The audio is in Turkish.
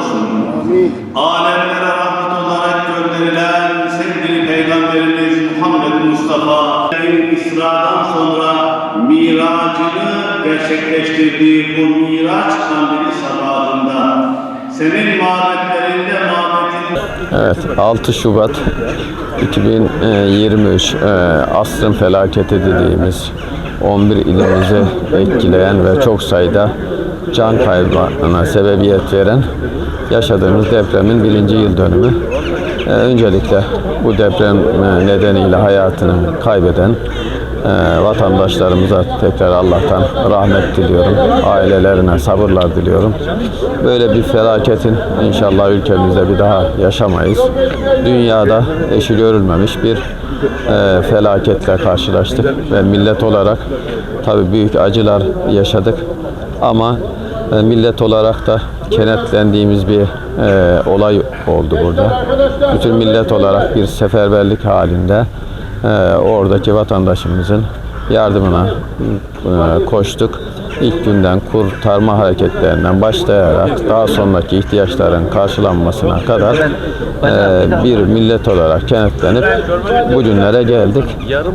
olsun. Alemlere rahmet olarak gönderilen sevgili Peygamberimiz Muhammed Mustafa İsra'dan sonra miracını gerçekleştirdiği bu miraç kandili sabahında senin mabetlerinde mabetin Evet 6 Şubat 2023 e, asrın felaketi dediğimiz 11 ilimizi etkileyen ve çok sayıda can kaybına sebebiyet veren yaşadığımız depremin birinci yıl dönümü. E, öncelikle bu deprem e, nedeniyle hayatını kaybeden e, vatandaşlarımıza tekrar Allah'tan rahmet diliyorum. Ailelerine sabırlar diliyorum. Böyle bir felaketin inşallah ülkemizde bir daha yaşamayız. Dünyada eşi görülmemiş bir e, felaketle karşılaştık ve millet olarak tabii büyük acılar yaşadık. Ama millet olarak da kenetlendiğimiz bir e, olay oldu burada. Bütün millet olarak bir seferberlik halinde e, oradaki vatandaşımızın yardımına e, koştuk. İlk günden kurtarma hareketlerinden başlayarak daha sonraki ihtiyaçların karşılanmasına kadar e, bir millet olarak kenetlenip bugünlere geldik. Yarım.